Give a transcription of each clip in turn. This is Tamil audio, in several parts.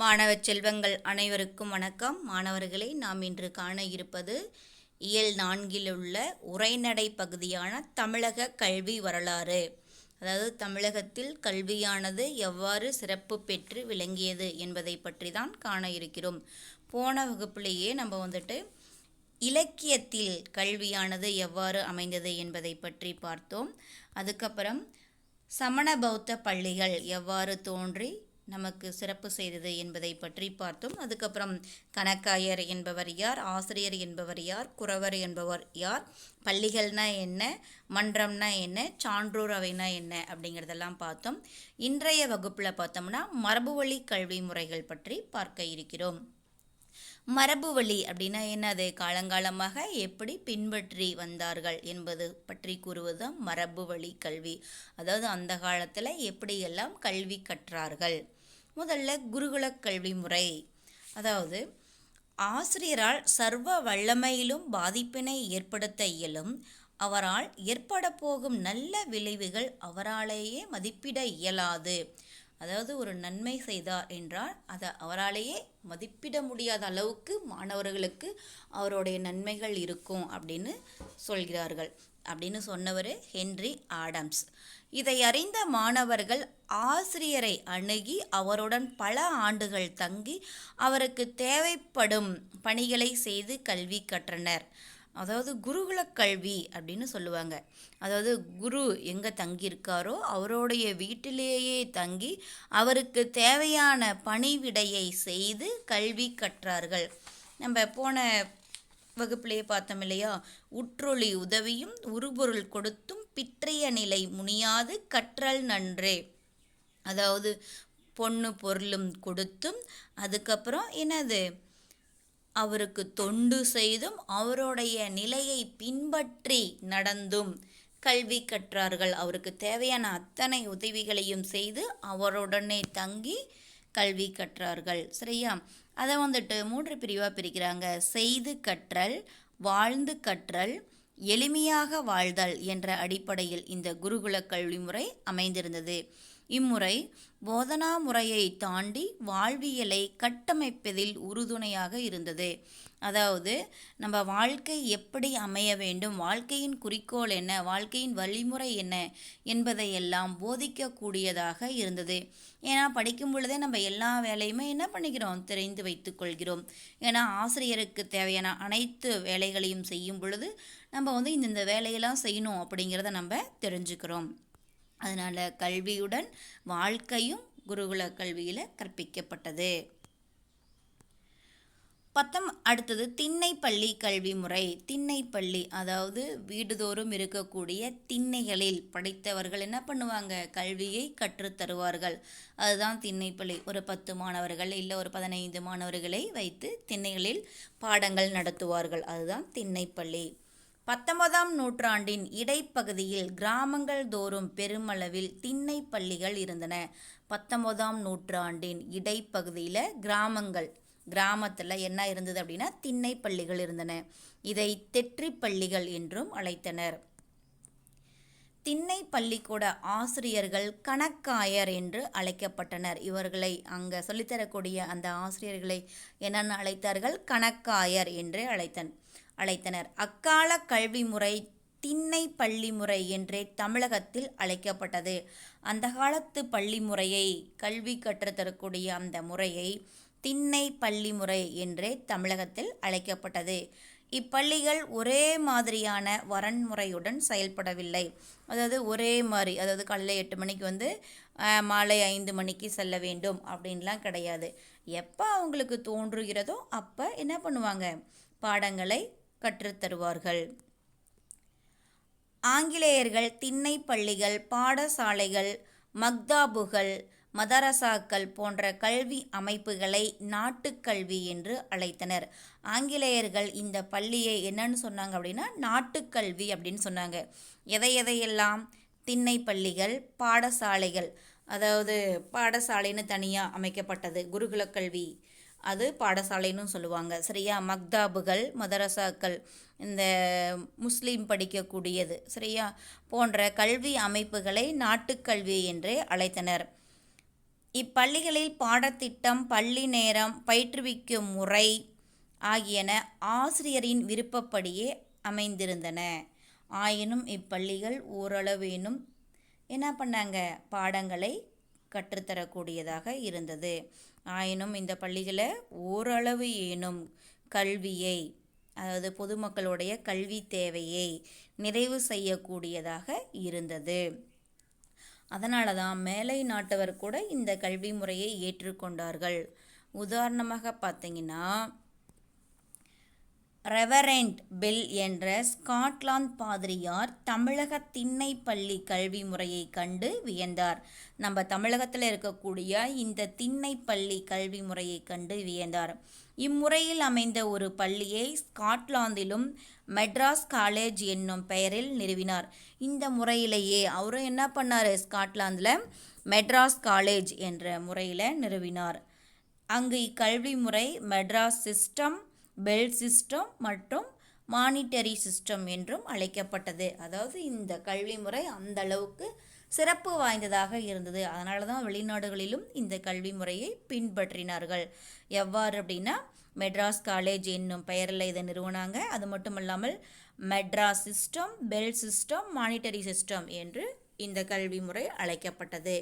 மாணவ செல்வங்கள் அனைவருக்கும் வணக்கம். மாணவர்களை நாம் இன்று காண இருப்பது இயல் நான்கில் உள்ள உரைநடை பகுதியான தமிழக கல்வி வரலாறு. அதாவது தமிழகத்தில் கல்வியானது எவ்வாறு சிறப்பு பெற்று விளங்கியது என்பதை பற்றி தான் காண இருக்கிறோம். போன வகுப்பிலேயே நம்ம வந்துட்டு இலக்கியத்தில் கல்வியானது எவ்வாறு அமைந்தது என்பதை பற்றி பார்த்தோம். அதுக்கப்புறம் சமண பௌத்த பள்ளிகள் எவ்வாறு தோன்றி நமக்கு சிறப்பு செய்தது என்பதை பற்றி பார்த்தோம். அதுக்கப்புறம் கணக்காயர் என்பவர் யார் ஆசிரியர் என்பவர் யார் குறவர் என்பவர் யார் பள்ளிகள்னா என்ன மன்றம்னா என்ன சான்றோர் அவைனா என்ன அப்படிங்கிறதெல்லாம் பார்த்தோம். இன்றைய வகுப்பில் பார்த்தோம்னா மரபுவழி கல்வி முறைகள் பற்றி பார்க்க இருக்கிறோம். மரபு வழி அப்படின்னா என்னது? காலங்காலமாக எப்படி பின்பற்றி வந்தார்கள் என்பது பற்றி கூறுவது மரபு வழி கல்வி. அதாவது அந்த காலத்தில் எப்படியெல்லாம் கல்வி கற்றார்கள்? முதல்ல குருகுல கல்வி முறை. அதாவது ஆசிரியரால் சர்வ வல்லமையிலும் பாதிப்பினை ஏற்படுத்த இயலும் அவரால் ஏற்பட போகும் நல்ல விளைவுகள் அவராலேயே மதிப்பிட இயலாது. அதாவது ஒரு நன்மை செய்தார் என்றால் அதை அவராலேயே மதிப்பிட முடியாத அளவுக்கு மாணவர்களுக்கு அவருடைய நன்மைகள் இருக்கும் அப்படின்னு சொல்கிறார்கள். அப்படின்னு சொன்னவர் ஹென்றி ஆடம்ஸ். இதை அறிந்த மாணவர்கள் ஆசிரியரை அணுகி அவருடன் பல ஆண்டுகள் தங்கி அவருக்கு தேவைப்படும் பணிகளை செய்து கல்வி கற்றனர். அதாவது குருகுல கல்வி அப்படின்னு சொல்லுவாங்க. அதாவது குரு எங்கே தங்கியிருக்காரோ அவருடைய வீட்டிலேயே தங்கி அவருக்கு தேவையான பணிவிடையை செய்து கல்வி கற்றார்கள். நம்ம போன வகுப்பிலேயே பார்த்தோம் இல்லையா? உற்றொளி உதவியும் உருபொருள் கொடுத்தும் பிற்றைய நிலை முனியாது கற்றல் நன்றே. அதாவது பொண்ணு பொருளும் கொடுத்தும் அதுக்கப்புறம் என்னது? அவருக்கு தொண்டு செய்தும் அவருடைய நிலையை பின்பற்றி நடந்தும் கல்வி கற்றார்கள். அவருக்கு தேவையான அத்தனை உதவிகளையும் செய்து அவருடனே தங்கி கல்வி கற்றார்கள். சரியா? அதை வந்துட்டு மூன்று பிரிவாக பிரிக்கிறாங்க. செய்து கற்றல் வாழ்ந்து கற்றல் எளிமையாக வாழ்தல் என்ற அடிப்படையில் இந்த குருகுல கல்வி முறை அமைந்திருந்தது. இம்முறை போதனா முறையை தாண்டி வாழ்வியலை கட்டமைப்பதில் உறுதுணையாக இருந்தது. அதாவது நம்ம வாழ்க்கை எப்படி அமைய வேண்டும் வாழ்க்கையின் குறிக்கோள் என்ன வாழ்க்கையின் வழிமுறை என்ன என்பதையெல்லாம் போதிக்கக்கூடியதாக இருந்தது. ஏன்னா படிக்கும் பொழுதே நம்ம எல்லா வேலையுமே என்ன பண்ணிக்கிறோம்? தெரிந்து வைத்து கொள்கிறோம். ஏன்னா ஆசிரியருக்கு தேவையான அனைத்து வேலைகளையும் செய்யும் பொழுது நம்ம வந்து இந்த வேலையெல்லாம் செய்யணும் அப்படிங்கிறத நம்ம தெரிஞ்சுக்கிறோம். அதனால் கல்வியுடன் வாழ்க்கையும் குருகுல கல்வியில் கற்பிக்கப்பட்டது. பத்தம் அடுத்தது திண்ணைப்பள்ளி கல்வி முறை. திண்ணைப்பள்ளி அதாவது வீடுதோறும் இருக்கக்கூடிய திண்ணைகளில் படித்தவர்கள் என்ன பண்ணுவாங்க? கல்வியை கற்றுத்தருவார்கள் அதுதான் திண்ணைப்பள்ளி. ஒரு பத்து மாணவர்கள் இல்லை ஒரு பதினைந்து மாணவர்களை வைத்து திண்ணைகளில் பாடங்கள் நடத்துவார்கள். அதுதான் திண்ணைப்பள்ளி. பத்தொன்பதாம் நூற்றாண்டின் இடைப்பகுதியில் கிராமங்கள் தோறும் பெருமளவில் திண்ணை பள்ளிகள் இருந்தன. பத்தொன்பதாம் நூற்றாண்டின் இடைப்பகுதியில் கிராமங்கள் கிராமத்தில் என்ன இருந்தது அப்படின்னா திண்ணை பள்ளிகள் இருந்தன. இதை தெற்றி பள்ளிகள் என்றும் அழைத்தனர். திண்ணை பள்ளிக்கூட ஆசிரியர்கள் கணக்காயர் என்று அழைக்கப்பட்டனர். இவர்களை அங்கே சொல்லித்தரக்கூடிய அந்த ஆசிரியர்களை என்னென்ன அழைத்தார்கள்? கணக்காயர் என்று அழைத்தன். அழைத்தனர். அக்கால கல்வி முறை திண்ணை பள்ளி முறை என்றே தமிழகத்தில் அழைக்கப்பட்டது. அந்த காலத்து பள்ளி முறையை கல்வி கற்றுத்தரக்கூடிய அந்த முறையை திண்ணை பள்ளி முறை என்றே தமிழகத்தில் அழைக்கப்பட்டது. இப்பள்ளிகள் ஒரே மாதிரியான வரன்முறையுடன் செயல்படவில்லை. அதாவது ஒரே மாதிரி அதாவது காலையில் எட்டு மணிக்கு வந்து மாலை ஐந்து மணிக்கு செல்ல வேண்டும் அப்படின்லாம் கிடையாது. எப்போ அவங்களுக்கு தோன்றுகிறதோ அப்போ என்ன பண்ணுவாங்க? பாடங்களை கற்றுத்தருவார்கள். ஆங்கிலேயர்கள் திண்ணை பள்ளிகள் பாடசாலைகள் மக்தாபுகள் மதரசாக்கள் போன்ற கல்வி அமைப்புகளை நாட்டுக்கல்வி என்று அழைத்தனர். ஆங்கிலேயர்கள் இந்த பள்ளியை என்னன்னு சொன்னாங்க அப்படின்னா நாட்டுக்கல்வி அப்படின்னு சொன்னாங்க. எதை எதையெல்லாம்? திண்ணை பள்ளிகள் பாடசாலைகள். அதாவது பாடசாலைன்னு தனியாக அமைக்கப்பட்டது குருகுல கல்வி. அது பாடசாலைன்னு சொல்லுவாங்க. சரியா? மக்தாபுகள் மதரசாக்கள் இந்த முஸ்லீம் படிக்கக்கூடியது. சரியா? போன்ற கல்வி அமைப்புகளை நாட்டுக்கல்வி என்றே அழைத்தனர். இப்பள்ளிகளில் பாடத்திட்டம் பள்ளி நேரம் பயிற்றுவிக்கும் முறை ஆகியன ஆசிரியரின் விருப்பப்படியே அமைந்திருந்தன. ஆயினும் இப்பள்ளிகள் ஓரளவேனும் என்ன பண்ணாங்க? பாடங்களை கற்றுத்தரக்கூடியதாக இருந்தது. ஆயினும் இந்த பள்ளிகளை ஓரளவு ஏனும் கல்வியை அதாவது பொதுமக்களுடைய கல்வி தேவையை நிறைவு செய்யக்கூடியதாக இருந்தது. அதனால தான் மேலை நாட்டவர் கூட இந்த கல்வி முறையை ஏற்றுக்கொண்டார்கள். உதாரணமாக பார்த்தீங்கன்னா ரெவரெண்ட் பில் என்ற ஸ்காட்லாந்து பாதிரியார் தமிழக திண்ணை பள்ளி கல்வி முறையை கண்டு வியந்தார். நம்ம தமிழகத்தில் இருக்கக்கூடிய இந்த திண்ணை பள்ளி கல்வி முறையை கண்டு வியந்தார். இம்முறையில் அமைந்த ஒரு பள்ளியை ஸ்காட்லாந்திலும் மெட்ராஸ் காலேஜ் என்னும் பெயரில் நிறுவினார். இந்த முறையிலேயே அவரும் என்ன பண்ணார்? ஸ்காட்லாந்தில் மெட்ராஸ் காலேஜ் என்ற முறையில் நிறுவினார். அங்கு இக்கல்வி முறை மெட்ராஸ் சிஸ்டம் பெல் சிஸ்டம் மற்றும் மானிட்டரி சிஸ்டம் என்றும் அழைக்கப்பட்டது. அதாவது இந்த கல்வி முறை அந்த அளவுக்கு சிறப்பு வாய்ந்ததாக இருந்தது. அதனால தான் வெளிநாடுகளிலும் இந்த கல்வி முறையை பின்பற்றினார்கள். எவ்வாறு அப்படின்னா மெட்ராஸ் காலேஜ் என்னும் பெயரில் இதை நிறுவனாங்க. அது மட்டும் இல்லாமல் Madras system bell system monitory system என்று இந்த கல்வி முறை அழைக்கப்பட்டது.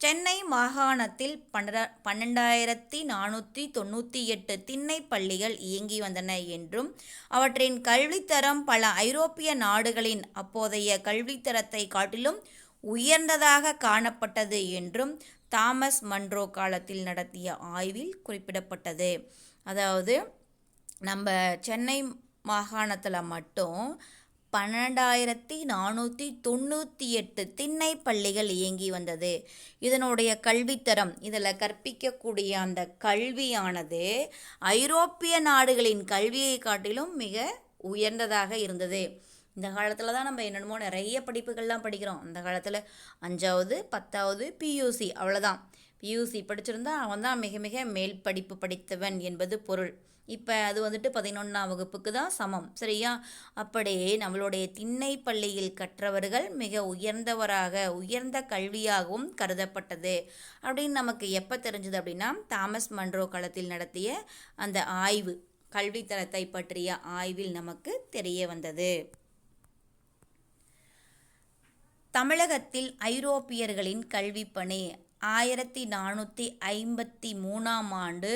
சென்னை மாகாணத்தில் பன்னெண்டா பன்னெண்டாயிரத்தி நானூற்றி தொண்ணூற்றி எட்டு திண்ணை பள்ளிகள் இயங்கி வந்தன என்றும் அவற்றின் கல்வித்தரம் பல ஐரோப்பிய நாடுகளின் அப்போதைய கல்வித்தரத்தை காட்டிலும் உயர்ந்ததாக காணப்பட்டது என்றும் தாமஸ் மன்றோ காலத்தில் நடத்திய ஆய்வில் குறிப்பிடப்பட்டது. அதாவது நம்ம சென்னை மாகாணத்தில் மட்டும் பன்னெண்டாயிரத்தி நானூற்றி தொண்ணூற்றி எட்டு திண்ணை பள்ளிகள் இயங்கி வந்தது. இதனுடைய கல்வித்தரம் இதில் கற்பிக்கக்கூடிய அந்த கல்வியானது ஐரோப்பிய நாடுகளின் கல்வியை காட்டிலும் மிக உயர்ந்ததாக இருந்தது. இந்த காலத்தில் தான் நம்ம என்னென்னமோ நிறைய படிப்புகள்லாம் படிக்கிறோம். அந்த காலத்தில் அஞ்சாவது பத்தாவது பியூசி அவ்வளோதான் பியூசி படிச்சிருந்தா அவன் தான் மிக மிக மேல் படிப்பு படித்தவன் என்பது பொருள். இப்போ அது வந்துட்டு பதினொன்றாம் வகுப்புக்கு தான் சமம். சரியா? அப்படியே நம்மளுடைய திண்ணை பள்ளியில் கற்றவர்கள் மிக உயர்ந்தவராக உயர்ந்த கல்வியாகவும் கருதப்பட்டது. அப்படின்னு நமக்கு எப்போ தெரிஞ்சது அப்படின்னா தாமஸ் மன்றோ களத்தில் நடத்திய அந்த ஆய்வு கல்வித்தரத்தை பற்றிய ஆய்வில் நமக்கு தெரிய வந்தது. தமிழகத்தில் ஐரோப்பியர்களின் கல்விப்பணி ஆயிரத்தி நானூற்றி ஐம்பத்தி மூணாம் ஆண்டு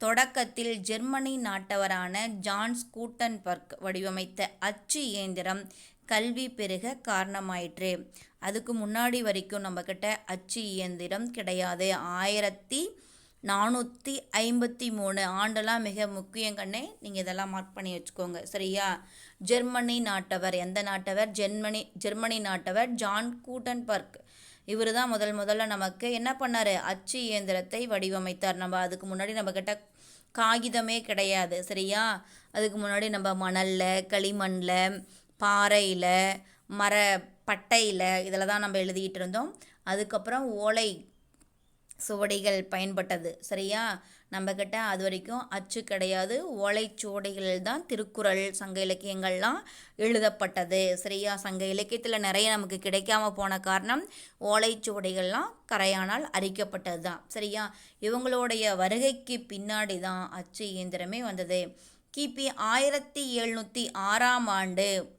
தொடக்கத்தில் ஜெர்மனி நாட்டவரான ஜான்ஸ் கூட்டன்பர்க் வடிவமைத்த அச்சு இயந்திரம் கல்வி பெருக காரணமாயிற்று. அதுக்கு முன்னாடி வரைக்கும் நம்மக்கிட்ட அச்சு இயந்திரம் கிடையாது. ஆயிரத்தி நானூற்றி ஐம்பத்தி மூணு ஆண்டெல்லாம் மிக முக்கியம் கண்ணே. நீங்கள் இதெல்லாம் மார்க் பண்ணி வச்சுக்கோங்க. சரியா? ஜெர்மனி நாட்டவர் எந்த நாட்டவர்? ஜெர்மனி ஜெர்மனி நாட்டவர் ஜான் கூட்டன்பர்க் இவர் தான் முதல் முதல்ல நமக்கு என்ன பண்ணார்? அச்சு இயந்திரத்தை வடிவமைத்தார். நம்ம அதுக்கு முன்னாடி நம்மக்கிட்ட காகிதமே கிடையாது சரியா? அதுக்கு முன்னாடி நம்ம மணலில் களிமண்ணில் பாறையில் மர பட்டையில் இதில் தான் நம்ம எழுதிக்கிட்டு இருந்தோம். அதுக்கப்புறம் ஓலை சுவடிகள் பயன்பட்டது சரியா? நம்மக்கிட்ட அது வரைக்கும் அச்சு கிடையாது. ஓலைச்சுவடைகளில் தான் திருக்குறள் சங்க இலக்கியங்கள்லாம் எழுதப்பட்டது. சரியா? சங்க இலக்கியத்தில் நிறைய நமக்கு கிடைக்காம போன காரணம் ஓலைச்சுவடிகள்லாம் கரையானால் அரிக்கப்பட்டது தான் சரியா? இவங்களுடைய வருகைக்கு பின்னாடி தான் அச்சு இயந்திரமே வந்தது. கிபி ஆயிரத்தி எழுநூற்றி ஆறாம் ஆண்டு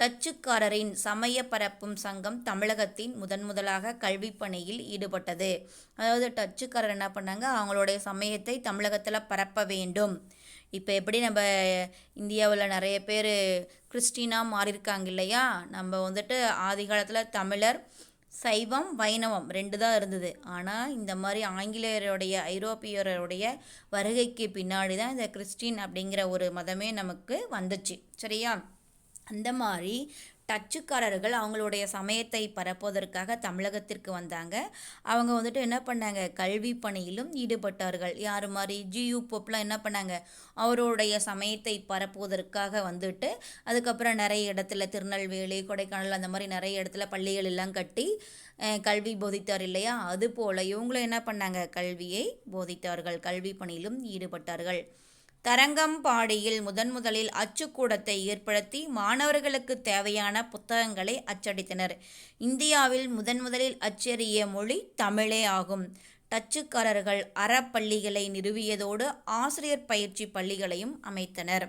டச்சுக்காரரின் சமய பரப்பும் சங்கம் தமிழகத்தின் முதன் முதலாக கல்வி பணியில் ஈடுபட்டது. அதாவது டச்சுக்காரர் என்ன பண்ணாங்க? அவங்களுடைய சமயத்தை தமிழகத்தில் பரப்ப வேண்டும். இப்போ எப்படி நம்ம இந்தியாவில் நிறைய பேர் கிறிஸ்டினாக மாறியிருக்காங்க இல்லையா? நம்ம வந்துட்டு ஆதி காலத்தில் தமிழர் சைவம் வைணவம் ரெண்டு தான் இருந்தது. ஆனால் இந்த மாதிரி ஆங்கிலேயருடைய ஐரோப்பியருடைய வருகைக்கு பின்னாடி தான் இந்த கிறிஸ்டின் அப்படிங்கிற ஒரு மதமே நமக்கு வந்துச்சு. சரியா? அந்த மாதிரி டச்சுக்காரர்கள் அவங்களுடைய சமயத்தை பரப்புவதற்காக தமிழகத்திற்கு வந்தாங்க. அவங்க வந்துட்டு என்ன பண்ணாங்க? கல்வி பணியிலும் ஈடுபட்டார்கள். யார் மாதிரி? ஜியு போப்லாம் என்ன பண்ணாங்க? அவருடைய சமயத்தை பரப்புவதற்காக வந்துட்டு அதுக்கப்புறம் நிறைய இடத்துல திருநெல்வேலி கொடைக்கானல் அந்த மாதிரி நிறைய இடத்துல பள்ளிகள் எல்லாம் கட்டி கல்வி போதித்தார் இல்லையா? அதுபோல் இவங்களும் என்ன பண்ணாங்க? கல்வியை போதித்தார்கள். கல்வி பணியிலும் ஈடுபட்டார்கள். தரங்கம்பாடியில் முதன் முதலில் அச்சுக்கூடத்தை ஏற்படுத்தி மாணவர்களுக்கு தேவையான புத்தகங்களை அச்சடித்தனர். இந்தியாவில் முதன் முதலில் அச்சறிய மொழி தமிழே ஆகும். டச்சுக்காரர்கள் அறப்பள்ளிகளை நிறுவியதோடு ஆசிரியர் பயிற்சி பள்ளிகளையும் அமைத்தனர்.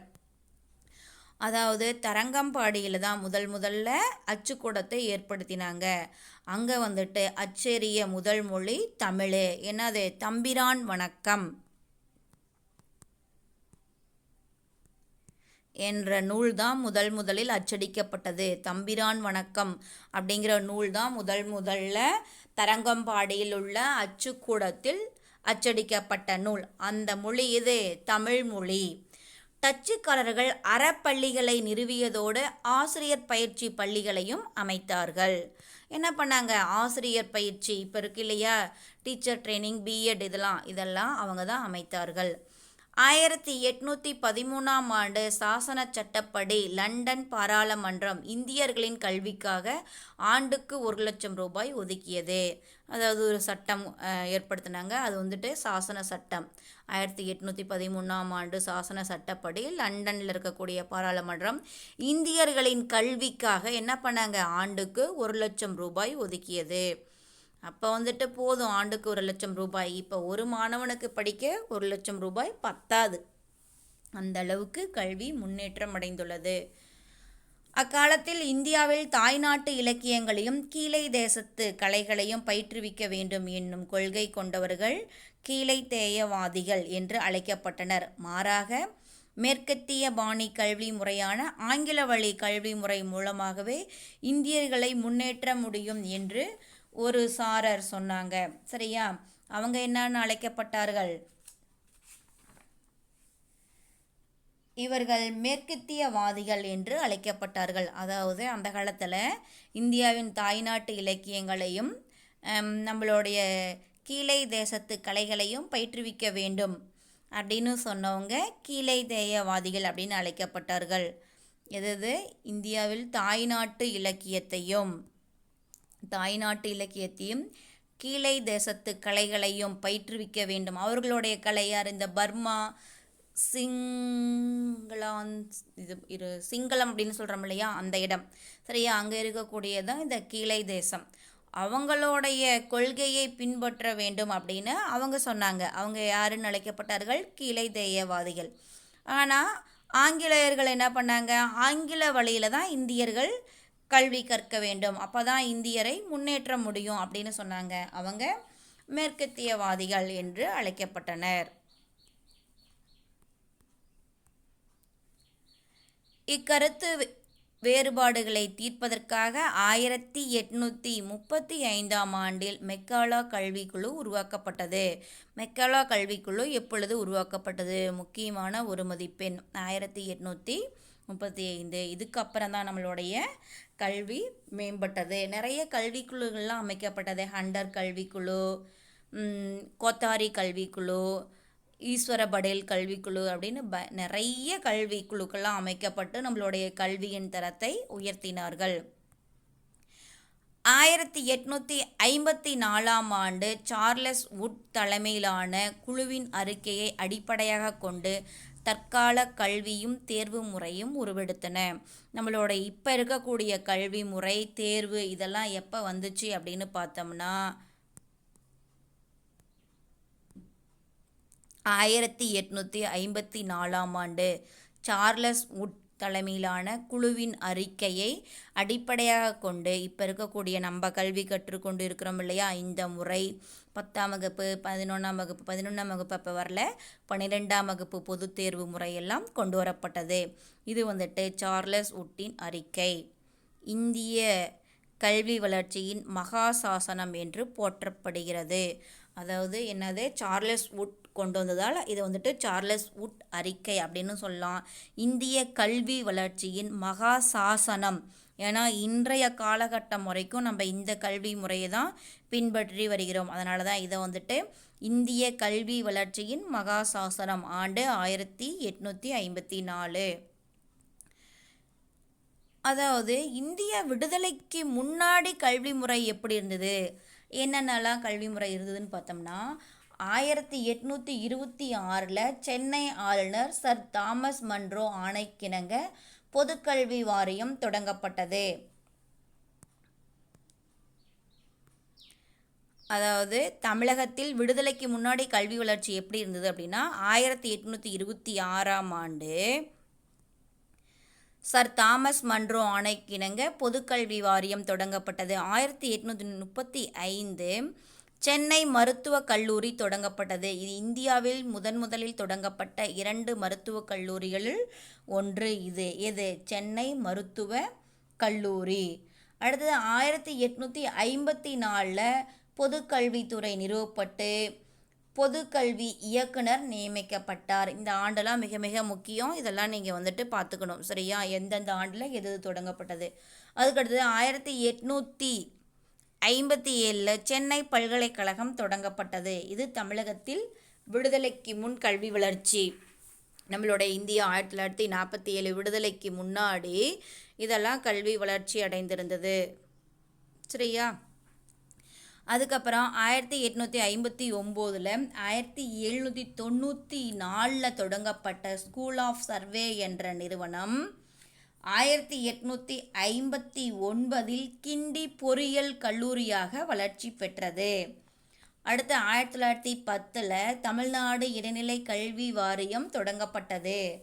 அதாவது தரங்கம்பாடியில் தான் முதல் முதல்ல அச்சுக்கூடத்தை ஏற்படுத்தினாங்க. அங்கே வந்துட்டு அச்சேரிய முதல் மொழி தமிழ். என்னது? தம்பிரான் வணக்கம். என்ற நூல்தான் முதல் முதலில் அச்சடிக்கப்பட்டது. தம்பிரான் வணக்கம் அப்படிங்கிற நூல் தான் முதல் முதல்ல தரங்கம்பாடியில் உள்ள அச்சுக்கூடத்தில் அச்சடிக்கப்பட்ட நூல். அந்த மொழி இது தமிழ் மொழி. டச்சுக்காரர்கள் அறப்பள்ளிகளை நிறுவியதோடு ஆசிரியர் பயிற்சி பள்ளிகளையும் அமைத்தார்கள். என்ன பண்ணாங்க? ஆசிரியர் பயிற்சி. இப்போ இருக்கு இல்லையா? டீச்சர் ட்ரைனிங் பிஎட் இதெல்லாம் இதெல்லாம் அவங்க தான் அமைத்தார்கள். ஆயிரத்தி எட்நூற்றி பதிமூணாம் ஆண்டு சாசன சட்டப்படி லண்டன் பாராளுமன்றம் இந்தியர்களின் கல்விக்காக ஆண்டுக்கு ஒரு லட்சம் ரூபாய் ஒதுக்கியது. அதாவது ஒரு சட்டம் ஏற்படுத்தினாங்க. அது வந்துட்டு சாசன சட்டம். ஆயிரத்தி எட்நூற்றி பதிமூணாம் ஆண்டு சாசன சட்டப்படி லண்டனில் இருக்கக்கூடிய பாராளுமன்றம் இந்தியர்களின் கல்விக்காக என்ன பண்ணாங்க? ஆண்டுக்கு ஒரு லட்சம் ரூபாய் ஒதுக்கியது. அப்போ வந்துட்டு போதும் ஆண்டுக்கு ஒரு லட்சம் ரூபாய். இப்போ ஒரு மாணவனுக்கு படிக்க ஒரு லட்சம் ரூபாய் பத்தாது. அந்த அளவுக்கு கல்வி முன்னேற்றம் அடைந்துள்ளது. அக்காலத்தில் இந்தியாவில் தாய்நாட்டு இலக்கியங்களையும் கீழை தேசத்து கலைகளையும் பயிற்றுவிக்க வேண்டும் என்னும் கொள்கை கொண்டவர்கள் கீழை தேயவாதிகள் என்று அழைக்கப்பட்டனர். மாறாக மேற்கத்திய பாணி கல்வி முறையான ஆங்கில வழி கல்வி முறை மூலமாகவே இந்தியர்களை முன்னேற்ற முடியும் என்று ஒரு சாரர் சொன்னாங்க. சரியா? அவங்க என்னன்னு அழைக்கப்பட்டார்கள்? இவர்கள் மேற்கத்தியவாதிகள் என்று அழைக்கப்பட்டார்கள். அதாவது அந்த காலத்தில் இந்தியாவின் தாய்நாட்டு இலக்கியங்களையும் நம்மளுடைய கீழை தேசத்து கலைகளையும் பயிற்றுவிக்க வேண்டும் அப்படின்னு சொன்னவங்க கீழை தேயவாதிகள் அப்படின்னு அழைக்கப்பட்டார்கள். எது இந்தியாவில் தாய்நாட்டு இலக்கியத்தையும். தாய்நாட்டு இலக்கியத்தையும் கீழே தேசத்து கலைகளையும் பயிற்றுவிக்க வேண்டும். அவர்களுடைய கலையார் இந்த பர்மா சிங்களான் இது இரு சிங்களம் அப்படின்னு சொல்கிறோம் இல்லையா அந்த இடம். சரியா? அங்கே இருக்கக்கூடியதான் இந்த கீழே தேசம். அவங்களுடைய கொள்கையை பின்பற்ற வேண்டும் அப்படின்னு அவங்க சொன்னாங்க. அவங்க யாருன்னு அழைக்கப்பட்டார்கள்? கீழே தேயவாதிகள். ஆனால் ஆங்கிலேயர்கள் என்ன பண்ணாங்க? ஆங்கில வழியில் தான் இந்தியர்கள் கல்வி கற்க வேண்டும். அப்போ தான் இந்தியரை முன்னேற்ற முடியும் அப்படின்னு சொன்னாங்க. அவங்க மேற்கத்தியவாதிகள் என்று அழைக்கப்பட்டனர். இக்கருத்து வேறுபாடுகளை தீர்ப்பதற்காக ஆயிரத்தி எட்நூற்றி முப்பத்தி ஐந்தாம் ஆண்டில் மெக்காலா கல்விக்குழு உருவாக்கப்பட்டது. மெக்காலா கல்விக்குழு எப்பொழுது உருவாக்கப்பட்டது? முக்கியமான ஒரு மதிப்பெண் ஆயிரத்தி எட்நூற்றி முப்பத்தி ஐந்து. இதுக்கப்புறம் தான் நம்மளுடைய கல்வி மேம்பட்டது. நிறைய கல்விக்குழுகள்லாம் அமைக்கப்பட்டது. ஹண்டர் கல்விக்குழு கோத்தாரி கல்விக்குழு ஈஸ்வர படேல் கல்விக்குழு அப்படின்னு ப நிறைய கல்விக்குழுக்கள்லாம் அமைக்கப்பட்டு நம்மளுடைய கல்வியின் தரத்தை உயர்த்தினார்கள். ஆயிரத்தி எட்நூற்றி ஐம்பத்தி நாலாம் ஆண்டு சார்லஸ் உட் தலைமையிலான குழுவின் அறிக்கையை அடிப்படையாக கொண்டு தற்கால கல்வியும் தேர்வு முறையும் உருவெடுத்தன. நம்மளோட இப்போ இருக்கக்கூடிய கல்வி முறை தேர்வு இதெல்லாம் எப்போ வந்துச்சு அப்படின்னு பார்த்தோம்னா ஆயிரத்தி எட்நூற்றி ஐம்பத்தி நாலாம் ஆண்டு சார்லஸ் உட் தலைமையிலான குழுவின் அறிக்கையை அடிப்படையாக கொண்டு இப்போ இருக்கக்கூடிய நம்ம கல்வி கற்றுக்கொண்டு இருக்கிறோம் இல்லையா? இந்த முறை பத்தாம் வகுப்பு பதினொன்றாம் வகுப்பு பதினொன்றாம் வகுப்பு அப்போ வரல. பன்னிரெண்டாம் வகுப்பு பொதுத் தேர்வு முறையெல்லாம் கொண்டு வரப்பட்டது. இது வந்துட்டு சார்லஸ் உட்டின் அறிக்கை. இந்திய கல்வி வளர்ச்சியின் மகா சாசனம் என்று போற்றப்படுகிறது. அதாவது என்னது? சார்லஸ் உட் கொண்டு வந்ததால் இதை வந்துட்டு சார்லஸ் உட் அறிக்கை அப்படின்னு சொல்லலாம். இந்திய கல்வி வளர்ச்சியின் மகா சாசனம் ஏன்னா இன்றைய காலகட்டம் வரைக்கும் நம்ம இந்த கல்வி முறையை தான் பின்பற்றி வருகிறோம். அதனால தான் இதை வந்துட்டு இந்திய கல்வி வளர்ச்சியின் மகாசாசனம் ஆண்டு ஆயிரத்தி எட்நூற்றி ஐம்பத்தி நாலு. அதாவது இந்திய விடுதலைக்கு முன்னாடி கல்வி முறை எப்படி இருந்தது? என்னென்னலாம் கல்வி முறை இருந்ததுன்னு பார்த்தோம்னா ஆயிரத்தி எட்நூற்றி இருபத்தி ஆறில் சென்னை ஆளுநர் சர் தாமஸ் மன்றோ ஆணைக்கிணங்க பொதுக்கல்வி வாரியம் தொடங்கப்பட்டது. அதாவது தமிழகத்தில் விடுதலைக்கு முன்னாடி கல்வி வளர்ச்சி எப்படி இருந்தது அப்படின்னா ஆயிரத்தி எட்நூற்றி இருபத்தி ஆறாம் ஆண்டு சர் தாமஸ் மன்றோ ஆணைக்கிணங்க பொதுக்கல்வி வாரியம் தொடங்கப்பட்டது. ஆயிரத்தி எட்நூற்றி முப்பத்தி ஐந்து சென்னை மருத்துவக் கல்லூரி தொடங்கப்பட்டது. இது இந்தியாவில் முதன் முதலில் தொடங்கப்பட்ட இரண்டு மருத்துவக் கல்லூரிகளில் ஒன்று இது. எது? சென்னை மருத்துவ கல்லூரி. அடுத்தது ஆயிரத்தி எட்நூற்றி ஐம்பத்தி நாலில் பொதுக்கல்வித்துறை நிறுவப்பட்டு பொதுக்கல்வி இயக்குனர் நியமிக்கப்பட்டார். இந்த ஆண்டெல்லாம் மிக மிக முக்கியம். இதெல்லாம் நீங்கள் வந்துட்டு பார்த்துக்கணும். சரியா? எந்தெந்த ஆண்டில் எது எது தொடங்கப்பட்டது? அதுக்கடுத்தது ஆயிரத்தி எட்நூற்றி ஐம்பத்தி ஏழில் சென்னை பல்கலைக்கழகம் தொடங்கப்பட்டது. இது தமிழகத்தில் விடுதலைக்கு முன் கல்வி வளர்ச்சி. நம்மளோட இந்தியா ஆயிரத்தி தொள்ளாயிரத்தி நாற்பத்தி ஏழு விடுதலைக்கு முன்னாடி இதெல்லாம் கல்வி வளர்ச்சி அடைந்திருந்தது. சரியா? அதுக்கப்புறம் ஆயிரத்தி எட்நூற்றி ஐம்பத்தி ஒம்போதில் ஆயிரத்தி எழுநூற்றி தொண்ணூற்றி நாலில் தொடங்கப்பட்ட ஸ்கூல் ஆஃப் சர்வே என்ற நிறுவனம் ஆயிரத்தி எட்நூற்றி ஐம்பத்தி ஒன்பதில் கிண்டி பொறியியல் கல்லூரியாக வளர்ச்சி பெற்றது. அடுத்து ஆயிரத்தி தொள்ளாயிரத்தி பத்தில் தமிழ்நாடு இடைநிலை கல்வி வாரியம் தொடங்கப்பட்டது.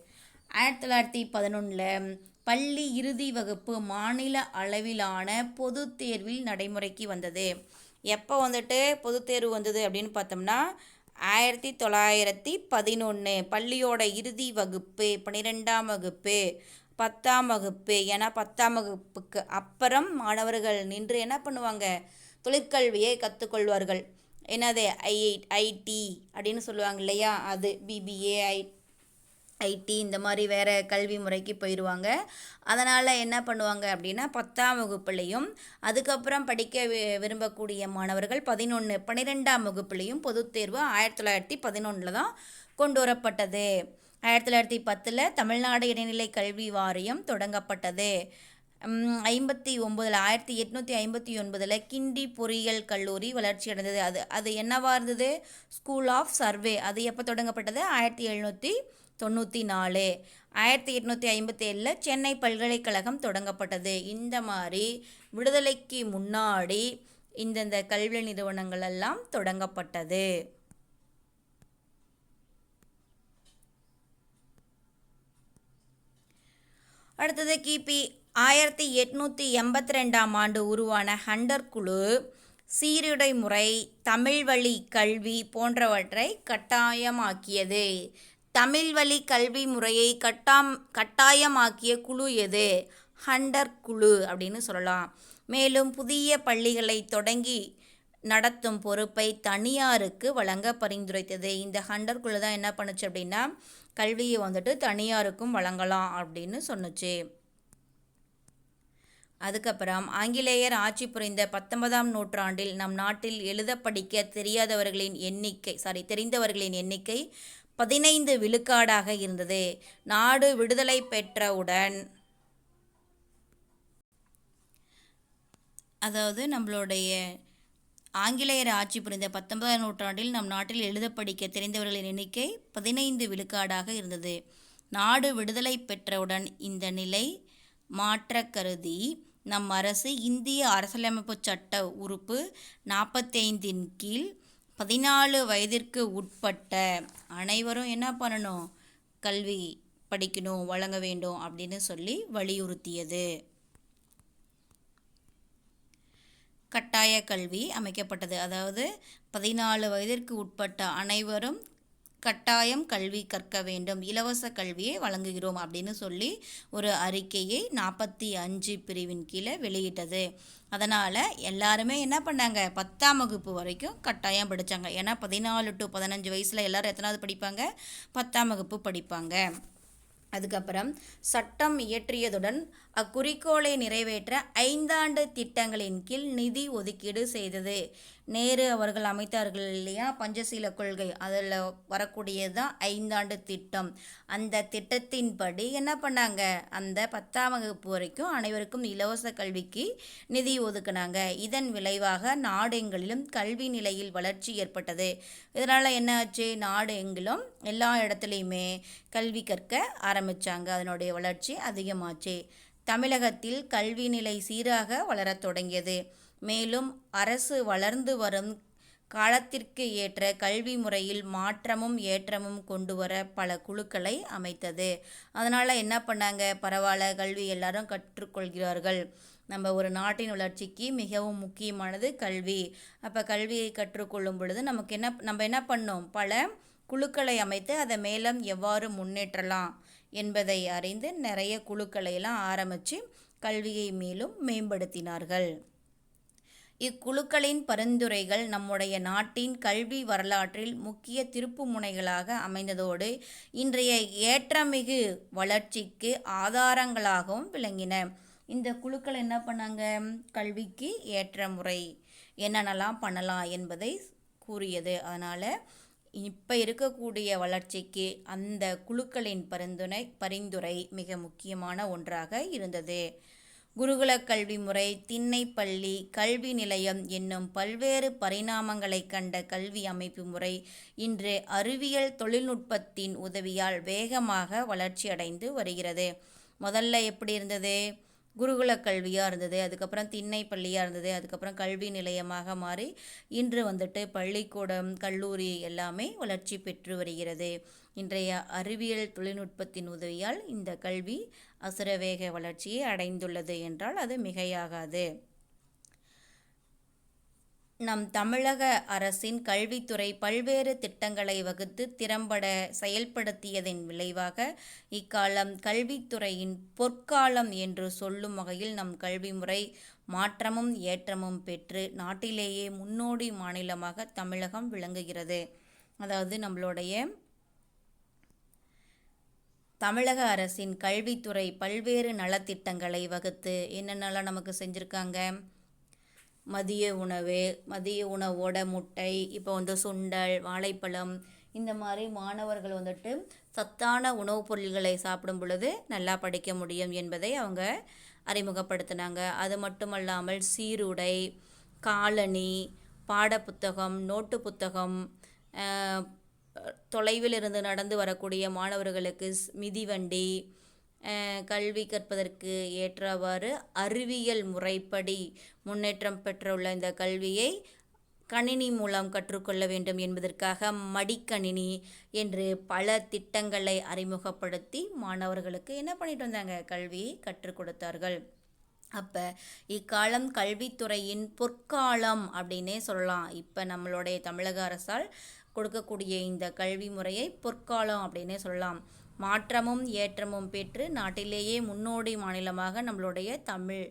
ஆயிரத்தி தொள்ளாயிரத்தி பதினொன்றில் பள்ளி இறுதி வகுப்பு மாநில அளவிலான பொதுத் தேர்வில் நடைமுறைக்கு வந்தது. எப்போ வந்துட்டு பொது தேர்வு வந்தது அப்படின்னு பார்த்தோம்னா ஆயிரத்தி தொள்ளாயிரத்தி பதினொன்று பள்ளியோட இறுதி வகுப்பு பன்னிரெண்டாம் வகுப்பு பத்தாம் வகுப்பு ஏன்னா பத்தாம் வகுப்புக்கு அப்புறம் மாணவர்கள் நின்று என்ன பண்ணுவாங்க? தொழிற்கல்வியை கற்றுக்கொள்வார்கள் என்னது? ஐஐ ஐடி அப்படின்னு சொல்லுவாங்க இல்லையா? அது பிபிஏ ஐ ஐடி இந்த மாதிரி வேறு கல்வி முறைக்கு போயிடுவாங்க அதனால் என்ன பண்ணுவாங்க அப்படின்னா பத்தாம் வகுப்புலேயும் அதுக்கப்புறம் படிக்க விரும்பக்கூடிய மாணவர்கள் பதினொன்று பன்னிரெண்டாம் வகுப்புலேயும் பொதுத் தேர்வு ஆயிரத்தி தொள்ளாயிரத்தி பதினொன்றில் தான் கொண்டு வரப்பட்டது. ஆயிரத்தி தொள்ளாயிரத்தி பத்தில் தமிழ்நாடு இடைநிலை கல்வி வாரியம் தொடங்கப்பட்டது. ஐம்பத்தி ஒம்பதில் ஆயிரத்தி எட்நூற்றி ஐம்பத்தி ஒன்பதில் கிண்டி பொறியியல் கல்லூரி வளர்ச்சி அடைந்தது. அது அது என்னவா இருந்தது? ஸ்கூல் ஆஃப் சர்வே அது எப்போ தொடங்கப்பட்டது? ஆயிரத்தி எழுநூற்றி தொண்ணூற்றி நாலு. ஆயிரத்தி எட்நூற்றி ஐம்பத்தி ஏழில் சென்னை பல்கலைக்கழகம் தொடங்கப்பட்டது. இந்த மாதிரி விடுதலைக்கு முன்னாடி இந்தந்த கல்வி நிறுவனங்கள் எல்லாம் தொடங்கப்பட்டது. அடுத்தது கிபி ஆயிரத்தி எட்நூற்றி எண்பத்தி ரெண்டாம் ஆண்டு உருவான ஹண்டர் குழு சீருடை முறை தமிழ் வழி கல்வி போன்றவற்றை கட்டாயமாக்கியது. தமிழ் வழி கல்வி முறையை கட்டாம் கட்டாயமாக்கிய குழு எது? ஹண்டர் குழு அப்படின்னு சொல்லலாம். மேலும் புதிய பள்ளிகளை தொடங்கி நடத்தும் பொறுப்பை தனியாருக்கு வழங்க பரிந்துரைத்தது. இந்த ஹண்டர் குழு தான் என்ன பண்ணுச்சு அப்படின்னா கல்வியை வந்துட்டு தனியாருக்கும் வழங்கலாம் அப்படின்னு சொன்னுச்சு. அதுக்கப்புறம் ஆங்கிலேயர் ஆட்சி புரிந்த பத்தொன்பதாம் நூற்றாண்டில் நம் நாட்டில் எழுத படிக்க தெரியாதவர்களின் எண்ணிக்கை சாரி தெரிந்தவர்களின் எண்ணிக்கை பதினைந்து விழுக்காடாக இருந்தது. நாடு விடுதலை பெற்றவுடன் அதாவது நம்மளுடைய ஆங்கிலேயர் ஆட்சி புரிந்த பத்தொன்பதாம் நூற்றாண்டில் நம் நாட்டில் எழுத படிக்க தெரிந்தவர்களின் எண்ணிக்கை பதினைந்து விழுக்காடாக இருந்தது. நாடு விடுதலை பெற்றவுடன் இந்த நிலை மாற்ற கருதி நம் அரசு இந்திய அரசியலமைப்பு சட்ட உறுப்பு நாற்பத்தைந்தின் கீழ் பதினாலு வயதிற்கு உட்பட்ட அனைவரும் என்ன பண்ணணும்? கல்வி படிக்கணும் வழங்க வேண்டும் அப்படின்னு சொல்லி வலியுறுத்தியது. கட்டாய கல்வி அமைக்கப்பட்டது. அதாவது பதினாலு வயதிற்கு உட்பட்ட அனைவரும் கட்டாயம் கல்வி கற்க வேண்டும். இலவச கல்வியை வழங்குகிறோம் அப்படின்னு சொல்லி ஒரு அறிக்கையை நாற்பத்தி அஞ்சு பிரிவின் கீழே வெளியிட்டது. அதனால் எல்லாருமே என்ன பண்ணாங்க? பத்தாம் வகுப்பு வரைக்கும் கட்டாயம் படித்தாங்க ஏன்னா பதினாலு டு பதினஞ்சு வயசில் எல்லோரும் எத்தனாவது படிப்பாங்க? பத்தாம் வகுப்பு படிப்பாங்க. அதுக்கப்புறம் சட்டம் இயற்றியதுடன் அக்குறிக்கோளை நிறைவேற்ற ஐந்தாண்டு திட்டங்களின் கீழ் நிதி ஒதுக்கீடு செய்தது. நேரு அவர்கள் அமைத்தார்கள் இல்லையா? பஞ்சசீல கொள்கை. அதில் வரக்கூடியது தான் ஐந்தாண்டு திட்டம். அந்த திட்டத்தின்படி என்ன பண்ணாங்க? அந்த பத்தாம் வகுப்பு வரைக்கும் அனைவருக்கும் இலவச கல்விக்கு நிதி ஒதுக்குனாங்க. இதன் விளைவாக நாடெங்கிலும் கல்வி நிலையில் வளர்ச்சி ஏற்பட்டது. இதனால் என்ன ஆச்சு? நாடு எங்கிலும் எல்லா இடத்துலையுமே கல்வி கற்க ஆரம்பித்தாங்க அதனுடைய வளர்ச்சி அதிகமாச்சு. தமிழகத்தில் கல்வி நிலை சீராக வளரத் தொடங்கியது. மேலும் அரசு வளர்ந்து வரும் காலத்திற்கு ஏற்ற கல்வி முறையில் மாற்றமும் ஏற்றமும் கொண்டு வர பல குழுக்களை அமைத்தது. அதனால் என்ன பண்ணாங்க? பரவாயில்ல கல்வி எல்லாரும் கற்றுக்கொள்கிறார்கள். நம்ம ஒரு நாட்டின் வளர்ச்சிக்கு மிகவும் முக்கியமானது கல்வி. அப்போ கல்வியை கற்றுக்கொள்ளும் பொழுது நமக்கு என்ன நம்ம என்ன பண்ணோம்? பல குழுக்களை அமைத்து அதை மேலும் எவ்வாறு முன்னேற்றலாம்? என்பதை அறிந்து நிறைய குழுக்களை எல்லாம் ஆரம்பித்து கல்வியை மேலும் மேம்படுத்தினார்கள். இக்குழுக்களின் பரிந்துரைகள் நம்முடைய நாட்டின் கல்வி வரலாற்றில் முக்கிய திருப்பு முனைகளாக அமைந்ததோடு இன்றைய ஏற்றமிகு வளர்ச்சிக்கு ஆதாரங்களாகவும் விளங்கின. இந்த குழுக்கள் என்ன பண்ணாங்க? கல்விக்கு ஏற்ற முறை. என்னென்னலாம் பண்ணலாம் என்பதை கூறியது. அதனால் இப்போ இருக்கக்கூடிய வளர்ச்சிக்கு அந்த குழுக்களின் பரிந்துரை பரிந்துரை மிக முக்கியமான ஒன்றாக இருந்தது. குருகுல கல்வி முறை திண்ணைப்பள்ளி கல்வி நிலையம் என்னும் பல்வேறு பரிணாமங்களை கண்ட கல்வி அமைப்பு முறை இன்று அறிவியல் தொழில்நுட்பத்தின் உதவியால் வேகமாக வளர்ச்சியடைந்து வருகிறது. முதல்ல எப்படி இருந்தது? குருகுல கல்வியாக இருந்தது அதுக்கப்புறம் திண்ணை பள்ளியாக இருந்தது அதுக்கப்புறம் கல்வி நிலையமாக மாறி இன்று வந்துட்டு பள்ளிக்கூடம் கல்லூரி எல்லாமே வளர்ச்சி பெற்று வருகிறது. இன்றைய அறிவியல் தொழில்நுட்பத்தின் உதவியால் இந்த கல்வி அசுரவேக வளர்ச்சியை அடைந்துள்ளது என்றால் அது மிகையாகாது. நம் தமிழக அரசின் கல்வித்துறை பல்வேறு திட்டங்களை வகுத்து திறம்பட செயல்படுத்தியதன் விளைவாக இக்காலம் கல்வித்துறையின் பொற்காலம் என்று சொல்லும் வகையில் நம் கல்வி முறை மாற்றமும் ஏற்றமும் பெற்று நாட்டிலேயே முன்னோடி மாநிலமாக தமிழகம் விளங்குகிறது. அதாவது நம்மளுடைய தமிழக அரசின் கல்வித்துறை பல்வேறு நலத்திட்டங்களை வகுத்து என்னென்னலாம் நமக்கு செஞ்சுருக்காங்க? மதிய உணவு மதிய உணவோட முட்டை இப்போ வந்து சுண்டல் வாழைப்பழம் இந்த மாதிரி மாணவர்கள் வந்துட்டு சத்தான உணவுப் பொருள்களை சாப்பிடும் பொழுது நல்லா படிக்க முடியும் என்பதை அவங்க அறிமுகப்படுத்தினாங்க. அது மட்டுமல்லாமல் சீருடை காலணி பாடப்புத்தகம் நோட்டு புத்தகம் தொலைவில் இருந்து நடந்து வரக்கூடிய மாணவர்களுக்கு மிதிவண்டி கல்வி கற்பதற்கு ஏற்றவாறு அறிவியல் முறைப்படி முன்னேற்றம் பெற்றுள்ள இந்த கல்வியை கணினி மூலம் கற்றுக்கொள்ள வேண்டும் என்பதற்காக மடிக்கணினி என்று பல திட்டங்களை அறிமுகப்படுத்தி மாணவர்களுக்கு என்ன பண்ணிட்டு வந்தாங்க? கல்வியை கற்றுக் கொடுத்தார்கள். அப்போ இக்காலம் கல்வித்துறையின் பொற்காலம் அப்படின்னே சொல்லலாம். இப்போ நம்மளுடைய தமிழக அரசால் கொடுக்கக்கூடிய இந்த கல்வி முறையை பொற்காலம் அப்படின்னே சொல்லலாம். மாற்றமும் ஏற்றமும் பெற்று நாட்டிலேயே முன்னோடி மாநிலமாக நம்மளுடைய தமிழ்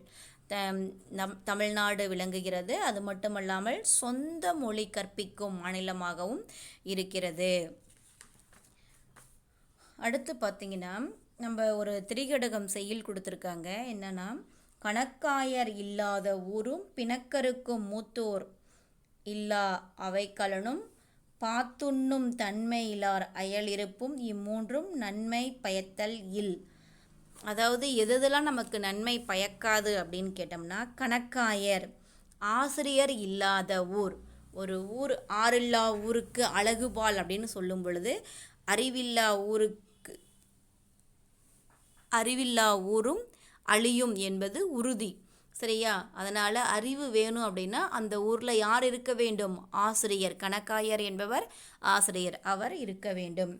நம் தமிழ்நாடு விளங்குகிறது. அது மட்டுமல்லாமல் சொந்த மொழி கற்பிக்கும் மாநிலமாகவும் இருக்கிறது. அடுத்து பார்த்திங்கன்னா நம்ம ஒரு திரிகடகம் செய்யில் கொடுத்துருக்காங்க. என்னென்னா கணக்காயர் இல்லாத ஊரும் பிணக்கருக்கும் மூத்தோர் இல்லா அவைக்கலனும் பாத்துண்ணும் தன்மையிலார் அயலிருப்பும் இம்மூன்றும் நன்மை பயத்தல் இல். அதாவது எதெல்லாம் நமக்கு நன்மை பயக்காது அப்படின்னு கேட்டோம்னா கணக்காயர் ஆசிரியர் இல்லாத ஊர். ஒரு ஊர் ஆறில்லா ஊருக்கு அழகுபால் அப்படின்னு சொல்லும் பொழுது அறிவில்லா ஊருக்கு அறிவில்லா ஊரும் அழியும் என்பது உறுதி. சரியா? அதனால் அறிவு வேணும் அப்படின்னா அந்த ஊரில் யார் இருக்க வேண்டும்? ஆசிரியர் கணக்காயர் என்பவர் ஆசிரியர் அவர் இருக்க வேண்டும்.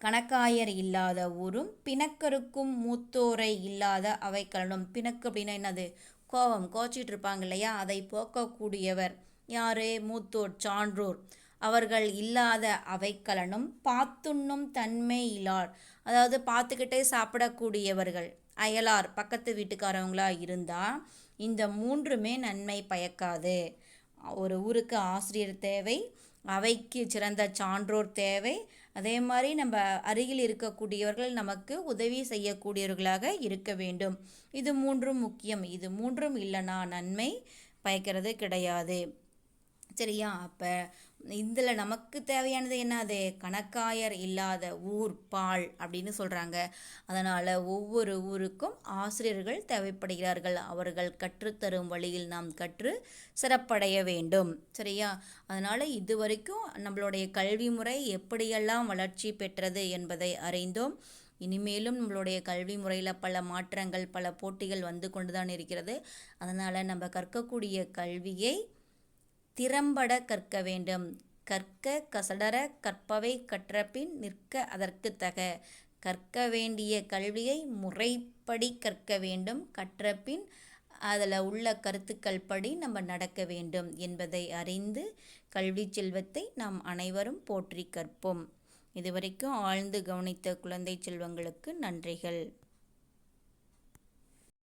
கணக்காயர் இல்லாத ஊரும் பிணக்கருக்கும் மூத்தோரை இல்லாத அவைக்கலனும் பிணக்கு அப்படின்னா என்னது? கோபம். கோச்சிட்டு இருப்பாங்க இல்லையா? அதை போக்கக்கூடியவர் யாரே? மூத்தோர் சான்றோர். அவர்கள் இல்லாத அவைக்கலனும் பாத்துண்ணும் தன்மை இல்லார் அதாவது பார்த்துக்கிட்டே சாப்பிடக்கூடியவர்கள். அயலார் பக்கத்து வீட்டுக்காரவங்களா இருந்தால் இந்த மூன்றுமே நன்மை பயக்காது. ஒரு ஊருக்கு ஆசிரியர் தேவை அவைக்கு சிறந்த சான்றோர் தேவை. அதே மாதிரி நம்ம அருகில் இருக்கக்கூடியவர்கள் நமக்கு உதவி செய்யக்கூடியவர்களாக இருக்க வேண்டும். இது மூன்றும் முக்கியம். இது மூன்றும் இல்லைனா நன்மை பயக்கிறது கிடையாது. சரியா? அப்போ இதில் நமக்கு தேவையானது என்னது கணக்காயர் இல்லாத ஊர் பால் அப்படின்னு சொல்கிறாங்க அதனால் ஒவ்வொரு ஊருக்கும் ஆசிரியர்கள் தேவைப்படுகிறார்கள். அவர்கள் கற்றுத்தரும் வழியில் நாம் கற்று சிறப்படைய வேண்டும். சரியா? அதனால் இது வரைக்கும் நம்மளுடைய கல்வி முறை எப்படியெல்லாம் வளர்ச்சி பெற்றது என்பதை அறிந்தோம். இனிமேலும் நம்மளுடைய கல்வி முறையில் பல மாற்றங்கள் பல போட்டிகள் வந்து கொண்டு தான் இருக்கிறது. அதனால் நம்ம கற்கக்கூடிய கல்வியை திறம்பட கற்க வேண்டும். கற்க கசடர கற்பவை கற்றபின் நிற்க அதற்கு தக. கற்க வேண்டிய கல்வியை முறைப்படி கற்க வேண்டும். கற்றபின் அதில் உள்ள கருத்துக்கள் படி நம்ம நடக்க வேண்டும் என்பதை அறிந்து கல்வி செல்வத்தை நாம் அனைவரும் போற்றி கற்போம். இதுவரைக்கும் ஆழ்ந்து கவனித்த குழந்தை செல்வங்களுக்கு நன்றிகள்.